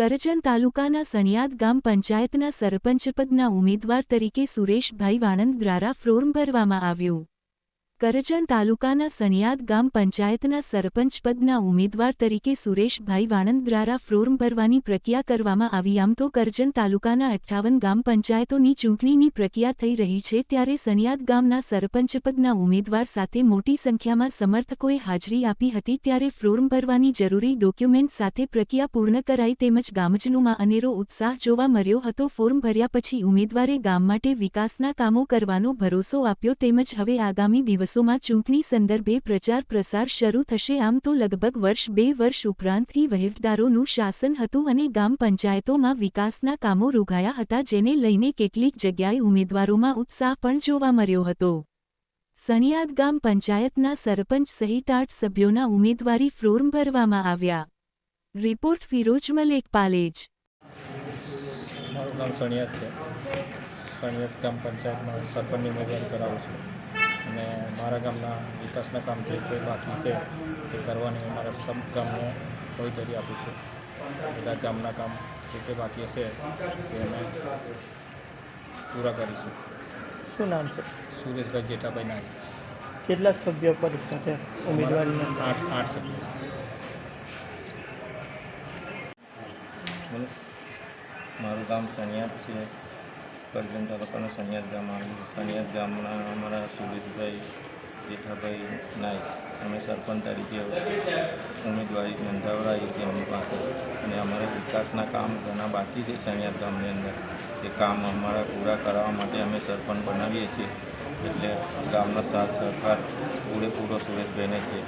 કરજણ તાલુકાના સણિયાદ ગામ પંચાયતના સરપંચપદના ઉમેદવાર તરીકે સુરેશભાઈ વાણંદ દ્વારા ફોર્મ ભરવામાં આવ્યું. કરજણ તાલુકાના સણિયાદ ગામ પંચાયતના સરપંચપદના ઉમેદવાર તરીકે સુરેશભાઈ વાણંદ દ્વારા ફોર્મ ભરવાની પ્રક્રિયા કરવામાં આવી. આમ તો કરજણ તાલુકાના અઠ્ઠાવન ગામ પંચાયતોની ચૂંટણીની પ્રક્રિયા થઈ રહી છે ત્યારે સણિયાદ ગામના સરપંચપદના ઉમેદવાર સાથે મોટી સંખ્યામાં સમર્થકોએ હાજરી આપી હતી ત્યારે ફોર્મ ભરવાની જરૂરી ડોક્યુમેન્ટ સાથે પ્રક્રિયા પૂર્ણ કરાઈ તેમજ ગામજનોમાં અનેરો ઉત્સાહ જોવા મળ્યો હતો. ફોર્મ ભર્યા પછી ઉમેદવારે ગામ માટે વિકાસના કામો કરવાનો ભરોસો આપ્યો તેમજ હવે આગામી દિવસોમાં ચૂંટણી સંદર્ભે પ્રચાર પ્રસાર શરૂ થશે. આમ તો લગભગ વર્ષ બે વર્ષ ઉપરાંતથી વહીવટદારોનું શાસન હતું અને ગામ પંચાયતોમાં વિકાસના કામો રોકાયા હતા, જેને લઈને કેટલીક જગ્યાએ ઉમેદવારોમાં ઉત્સાહ પણ જોવા મળ્યો હતો. સણિયાદ ગામ પંચાયતના સરપંચ સહિત આઠ સભ્યોના ઉમેદવારી ફોર્મ ભરવામાં આવ્યા. રિપોર્ટ ફિરોજ મલેક, પાલેજ. સણિયાદ છે. પંચાયતમાં સરપંચની ઉમેદવારી કરાવું છું. અને મારા ગામના વિકાસના કામ જે કોઈ બાકી છે તે કરવાની હું મારા સબ ગામને ધરી આપું છું. બધા ગામના કામ જે કંઈ બાકી હશે તે અમે પૂરા કરીશું. શું નામ છે? સુરેશભાઈ જેઠાભાઈ નાગ કેટલા સભ્યો પર સાથે ઉમેદવારી આઠ આઠ સભ્યો. મારું ગામ સનિયાદ છે. કરજણ તાલુકાના સનિયાદ ગામ આવ્યું સનિયાદ ગામના અમારા સુરેશભાઈ જેઠાભાઈ નાયક, અમે સરપંચ તરીકે ઉમેદવારી નોંધાવડાવી છે એમની પાસે. અને અમારા વિકાસના કામ ઘણા બાકી છે સણિયાદ ગામની અંદર. એ કામ અમારા પૂરા કરાવવા માટે અમે સરપંચ બનાવીએ છીએ. એટલે ગામનો સાથ સહકાર પૂરેપૂરો સુરેશભાઈને છે.